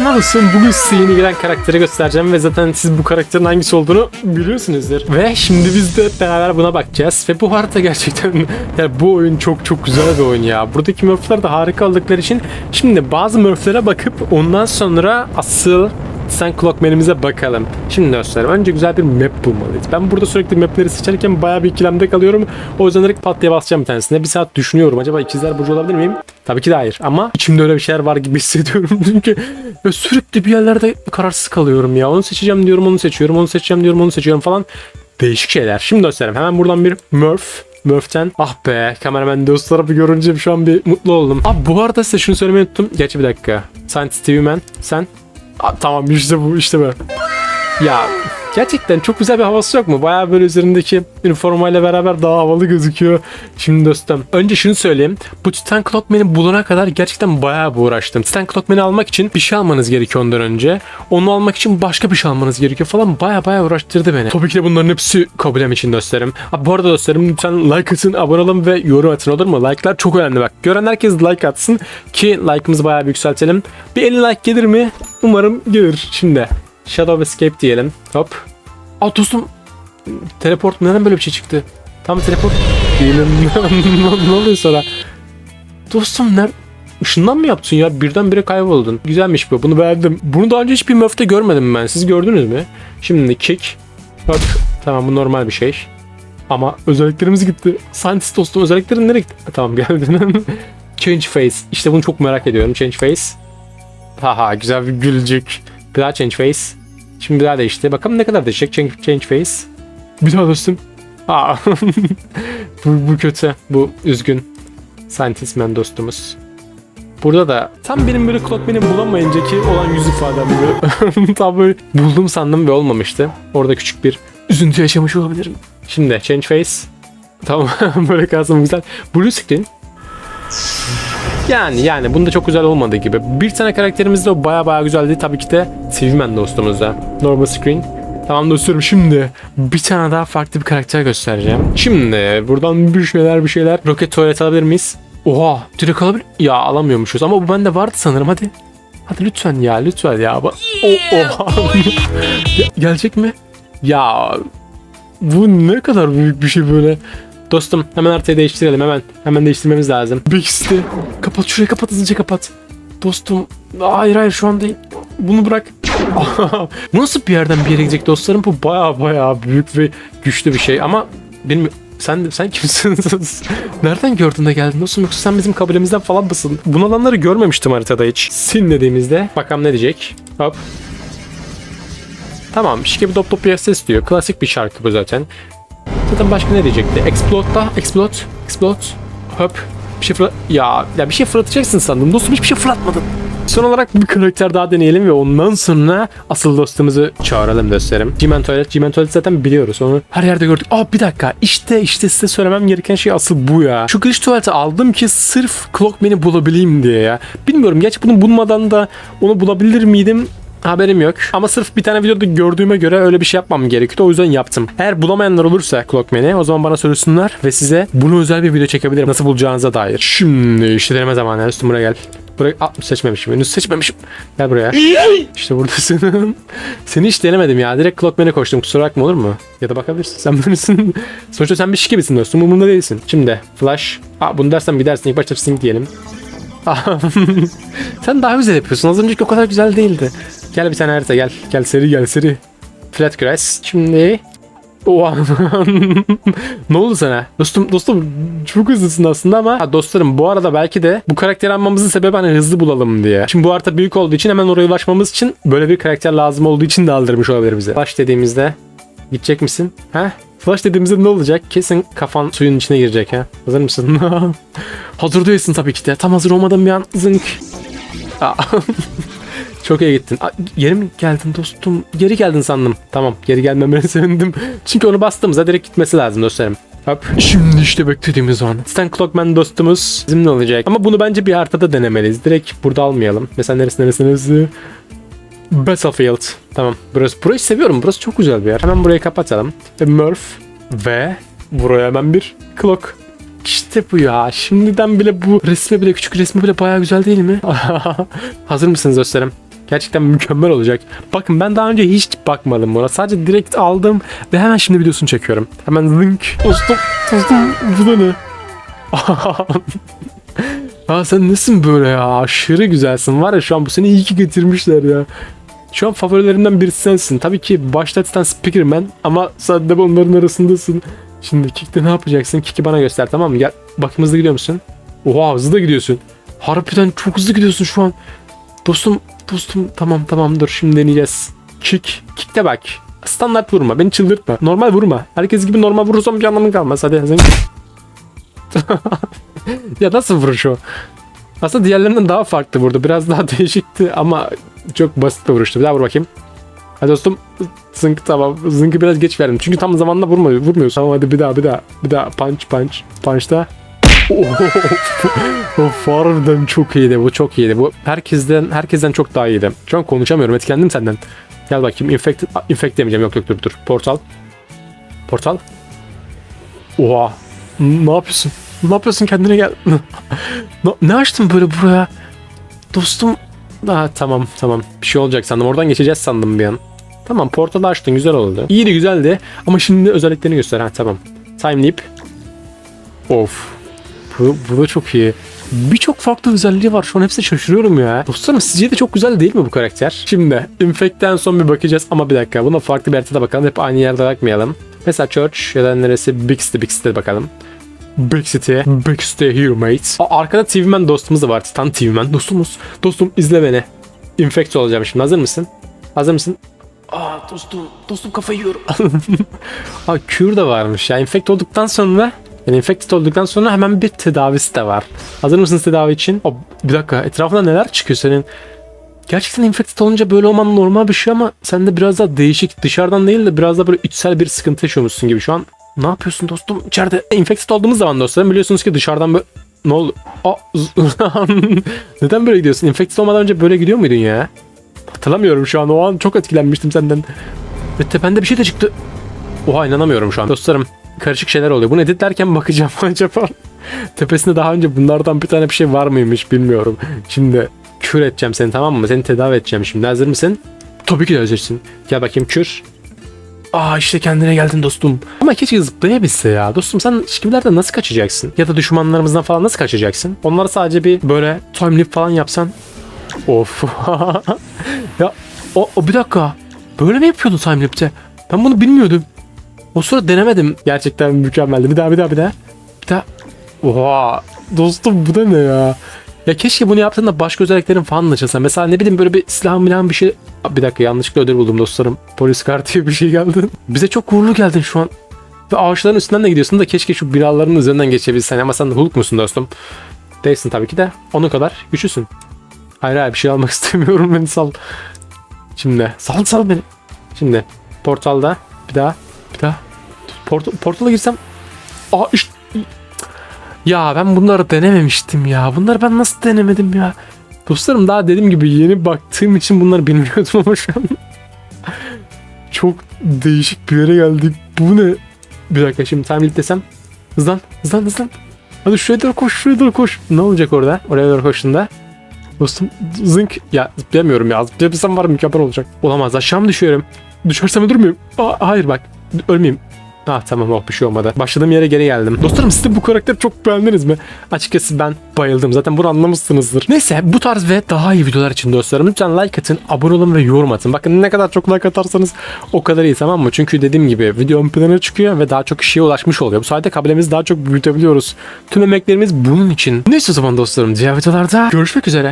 nasılsın? Bugün size yeni gelen karakteri göstereceğim ve zaten siz bu karakterin hangisi olduğunu biliyorsunuzdur. Ve şimdi biz de beraber buna bakacağız ve bu harita gerçekten yani bu oyun çok çok güzel bir oyun ya. Buradaki Murph'ler de harika oldukları için şimdi bazı Murph'lere bakıp ondan sonra asıl sen Clockman'imize bakalım. Şimdi dostlarım önce güzel bir map bulmalıyız. Ben burada sürekli mapleri seçerken bayağı bir ikilemde kalıyorum. O yüzden direkt pat diye basacağım bir tanesine. Bir saat düşünüyorum. Acaba ikizler burcu olabilir miyim? Tabii ki de hayır. Ama içimde öyle bir şeyler var gibi hissediyorum. Çünkü sürekli bir yerlerde kararsız kalıyorum ya. Onu seçeceğim diyorum, onu seçiyorum. Onu seçeceğim diyorum, onu seçiyorum falan. Değişik şeyler. Şimdi dostlarım hemen buradan bir Murph Murph'ten ah be kameraman dostlarımı görünce şu an bir mutlu oldum. Abi bu arada size şunu söylemeyi unuttum. Gerçi bir dakika. Scientist TV Man sen Tamam işte bu işte bu. Ya gerçekten çok güzel bir havası yok mu? Bayağı böyle üzerindeki üniformayla beraber daha havalı gözüküyor. Şimdi dostum önce şunu söyleyeyim. Bu Titan Clockman'i bulana kadar gerçekten bayağı bir uğraştım. Titan Clockman'i almak için bir şey almanız gerekiyor ondan önce. Onu almak için başka bir şey almanız gerekiyor falan. Bayağı bayağı uğraştırdı beni. Tabii ki de bunların hepsi kabulem için dostlarım. Abi bu arada dostlarım lütfen like atın, abone olun ve yorum atın olur mu? Like'lar çok önemli bak. Gören herkes like atsın ki like'ımızı bayağı bir yükseltelim. Bir 50 like gelir mi? Umarım gelir. Şimdi Shadow Escape diyelim. Hop. Aa dostum teleport neden böyle bir şey çıktı? Tam teleport değilim. ne oluyor sonra? Dostum ner Işından mı yaptın ya? Birdenbire kayboldun. Güzelmiş bu. Bunu beğendim. Bunu daha önce hiçbir möfte görmedim ben. Siz gördünüz mü? Şimdi kick. Hop. Tamam bu normal bir şey. Ama özelliklerimiz gitti. Scientist dostum özelliklerin nereye gitti? Tamam geldin. Change face. İşte bunu çok merak ediyorum. Change face. Haha güzel bir gülcük. Bir daha change face. Şimdi bir daha değişti. Bakalım ne kadar değişecek. Change, change face. Bir daha dostum. Aa. bu, bu kötü. Bu üzgün. Scientist man dostumuz. Burada da tam benim böyle Clockman'i bulamayınca ki olan yüz ifadem böyle. tam böyle buldum sandım ve olmamıştı. Orada küçük bir üzüntü yaşamış olabilirim. Şimdi change face. Tamam böyle kalsın güzel. Blue screen. Yani yani bunda çok güzel olmadığı gibi. Bir tane karakterimiz de o baya baya güzeldi. Tabii ki de Silverman dostumuz da. Normal screen. Tamam dostlarım şimdi bir tane daha farklı bir karakter göstereceğim. Şimdi buradan bir şeyler bir şeyler. Roket tuvalet alabilir miyiz? Oha direkt alabilir. Ya alamıyormuşuz ama bu bende vardı sanırım hadi. Hadi lütfen ya lütfen ya. Ba- O- Oha. Ya, gelecek mi? Ya bu ne kadar büyük bir şey böyle. Dostum hemen haritayı değiştirelim hemen. Hemen değiştirmemiz lazım. Bix'ti. Kapat şurayı kapat hızlıca kapat. Dostum hayır hayır şu an değil. Bunu bırak. Bu Nasıl bir yerden bir yere gidecek dostlarım? Bu baya baya büyük ve güçlü bir şey ama benim sen sen kimsin? Nereden gördün de geldin dostum yoksa sen bizim kabilemizden falan mısın? Bunu alanları görmemiştim haritada hiç. Sin dediğimizde bakalım ne diyecek. Hop. Tamam şike bir dop dop ses diyor. Klasik bir şarkı bu zaten. Zaten başka ne diyecekti? Explode da. Explode. Explode. Hop. Bir şey fırlat... Ya, ya bir şey fırlatacaksın sandım. Dostum hiçbir şey fırlatmadın. Son olarak bir karakter daha deneyelim ve ondan sonra asıl dostumuzu çağıralım dostlarım. G-Man Toilet. G-Man Toilet zaten biliyoruz onu. Her yerde gördük. Aa bir dakika. İşte işte size söylemem gereken şey asıl bu ya. Şu glitch tuvaleti aldım ki sırf Clockman'i bulabileyim diye ya. Bilmiyorum. Gerçi bunu bulmadan da onu bulabilir miydim? Haberim yok. Ama sırf bir tane videoda gördüğüme göre öyle bir şey yapmam gerekiyordu. O yüzden yaptım. Eğer bulamayanlar olursa Clockman'i o zaman bana söylesinler ve size bunu özel bir video çekebilirim. Nasıl bulacağınıza dair. Şimdi işte deneme zamanı. Üstüm buraya gel. Buraya Aa, seçmemişim. Henüz seçmemişim. Gel buraya. işte buradasın. Seni hiç denemedim ya. Direkt Clockman'e koştum. Kusura bakma olur mu? Ya da bakabilirsin. Sen böylesin. Sonuçta sen bir şiki gibisin dostum. Umurumda değilsin. Şimdi Flash. Aa, bunu dersen gidersin. İlk başta diyelim. Sen daha güzel yapıyorsun. Az önceki o kadar güzel değildi. Gel bir tane harita gel. Gel seri gel seri. Flat grass. Şimdi Oha. ne oldu sana? Dostum dostum çok hızlısın aslında ama ha, dostlarım bu arada belki de bu karakteri almamızın sebebi hani hızlı bulalım diye. Şimdi bu harita büyük olduğu için hemen oraya ulaşmamız için böyle bir karakter lazım olduğu için de aldırmış olabilir bize. Flash dediğimizde gidecek misin? Ha? Flash dediğimizde ne olacak? Kesin kafan suyun içine girecek ha. Hazır mısın? hazır değilsin tabii ki de. Tam hazır olmadan bir an zınk. Çok iyi gittin. Aa, geri mi geldin dostum? Geri geldin sandım. Tamam geri gelmemene sevindim. Çünkü onu bastığımızda direkt gitmesi lazım dostlarım. Hop. Şimdi işte beklediğimiz an. Stan Clockman dostumuz bizimle olacak. Ama bunu bence bir haritada denemeliyiz. Direkt burada almayalım. Mesela neresi neresi neresi? Battlefield. Tamam. Burası, burayı seviyorum. Burası çok güzel bir yer. Hemen burayı kapatalım. Ve Murph ve buraya hemen bir clock. İşte bu ya. Şimdiden bile bu resme bile küçük resmi bile bayağı güzel değil mi? Hazır mısınız dostlarım? Gerçekten mükemmel olacak. Bakın ben daha önce hiç bakmadım buna. Sadece direkt aldım ve hemen şimdi videosunu çekiyorum. Hemen link. Dostum, dostum bu da ne? Aa sen nesin böyle ya? Aşırı güzelsin. Var ya şu an bu seni iyi ki getirmişler ya. Şu an favorilerimden birisi sensin. Tabii ki başta tutan Speakerman ama sen de onların arasındasın. Şimdi Kick'te ne yapacaksın? Kick'i bana göster tamam mı? Gel bakayım hızlı gidiyor musun? Oha hızlı da gidiyorsun. Harbiden çok hızlı gidiyorsun şu an. Dostum, dostum tamam tamam dur şimdi deneyeceğiz. Kick, kick'te bak. Standart vurma, beni çıldırtma. Normal vurma. Herkes gibi normal vurursam bir anlamı kalmaz. Hadi sen. ya nasıl vuruş o? Aslında diğerlerinden daha farklı vurdu. Biraz daha değişikti ama çok basit bir vuruştu. Bir daha vur bakayım. Hadi dostum. Zınk tamam. Zınk'ı biraz geç verdim. Çünkü tam zamanında vurma, vurmuyorsun. Tamam hadi bir daha bir daha. Bir daha punch punch. Punch da. of harbiden çok iyiydi. Bu çok iyiydi. Bu herkesten herkesten çok daha iyiydi. Şu an konuşamıyorum. Etkilendim senden. Gel bakayım. Infect, infect demeyeceğim. Yok yok dur dur. Portal. Portal. Oha. Ne yapıyorsun? Ne yapıyorsun kendine gel. ne, ne açtın böyle buraya? Dostum. Daha tamam tamam. Bir şey olacak sandım. Oradan geçeceğiz sandım bir an. Tamam portalı açtın güzel oldu. İyiydi güzeldi. Ama şimdi özelliklerini göster. Ha tamam. Time Leap. Of. Bu, bu da çok iyi. Birçok farklı özelliği var. Şu an hepsine şaşırıyorum ya. Dostlarım sizce de çok güzel değil mi bu karakter? Şimdi Infect'ten son bir bakacağız ama bir dakika. Buna farklı bir haritada bakalım. Hep aynı yerde bakmayalım. Mesela Church ya da neresi? Big City'de bakalım. Big City, Big City here mate. Aa, arkada TV Man dostumuz da var. Titan TV Man dostumuz. Dostum izle beni. Infect olacağım şimdi. Hazır mısın? Hazır mısın? Aa dostum, dostum kafayı yiyorum. Aa cure de varmış ya. Infect olduktan sonra yani infected olduktan sonra hemen bir tedavisi de var. Hazır mısınız tedavi için? Aa, bir dakika etrafında neler çıkıyor senin? Gerçekten infected olunca böyle olman normal bir şey ama sende biraz daha değişik. Dışarıdan değil de biraz da böyle içsel bir sıkıntı yaşıyormuşsun gibi şu an. Ne yapıyorsun dostum? İçeride infected olduğumuz zaman dostlarım biliyorsunuz ki dışarıdan böyle... Ne oldu? Aa, Neden böyle gidiyorsun? Infected olmadan önce böyle gidiyor muydun ya? Hatırlamıyorum şu an. O an çok etkilenmiştim senden. Ve tepende bir şey de çıktı. Oha inanamıyorum şu an. Dostlarım karışık şeyler oluyor. Bunu editlerken bakacağım acaba. Tepesinde daha önce bunlardan bir tane bir şey var mıymış bilmiyorum. Şimdi kür edeceğim seni tamam mı? Seni tedavi edeceğim şimdi. Hazır mısın? Tabii ki de hazırsın. Gel bakayım kür. Aa işte kendine geldin dostum. Ama keşke zıplayabilse ya. Dostum sen şikilerden nasıl kaçacaksın? Ya da düşmanlarımızdan falan nasıl kaçacaksın? Onlara sadece bir böyle time leap falan yapsan. Of. ya o, o bir dakika. Böyle mi yapıyordun time lap'te? Ben bunu bilmiyordum. O sıra denemedim. Gerçekten mükemmeldi. Bir daha bir daha bir daha. Bir daha. Oha. Dostum bu da ne ya? Ya keşke bunu yaptığında başka özelliklerin falan açılsa. Mesela ne bileyim böyle bir silah milah bir şey. Bir dakika yanlışlıkla ödül buldum dostlarım. Polis kartı bir şey geldi. Bize çok uğurlu geldin şu an. Ve ağaçların üstünden de gidiyorsun da keşke şu binaların üzerinden geçebilsen. Ama sen de Hulk musun dostum? Değilsin tabii ki de. Onun kadar güçlüsün. Hayır hayır bir şey almak istemiyorum beni sal. Şimdi sal sal beni. Şimdi portalda bir daha bir daha Port portala girsem Aa işte ya ben bunları denememiştim ya. Bunları ben nasıl denemedim ya? Dostlarım daha dediğim gibi yeni baktığım için bunları bilmiyordum ama şu an çok değişik bir yere geldik. Bu ne? Bir dakika şimdi time desem. Hızlan, hızlan, hızlan. Hadi şuraya doğru koş, şuraya doğru koş. Ne olacak orada? Oraya doğru koştuğunda. Dostum zınk. Ya zıplayamıyorum ya. Zıplayabilsem var mükemmel olacak. Olamaz aşağı mı düşüyorum? Düşersem ölür müyüm? Aa, hayır bak. Ölmeyeyim. Ah tamam oh bir şey olmadı. Başladığım yere geri geldim. Dostlarım siz de bu karakteri çok beğendiniz mi? Açıkçası ben bayıldım. Zaten bunu anlamışsınızdır. Neyse bu tarz ve daha iyi videolar için dostlarım lütfen like atın, abone olun ve yorum atın. Bakın ne kadar çok like atarsanız o kadar iyi tamam mı? Çünkü dediğim gibi video ön plana çıkıyor ve daha çok kişiye ulaşmış oluyor. Bu sayede kabilemizi daha çok büyütebiliyoruz. Tüm emeklerimiz bunun için. Neyse o zaman dostlarım diğer videolarda görüşmek üzere.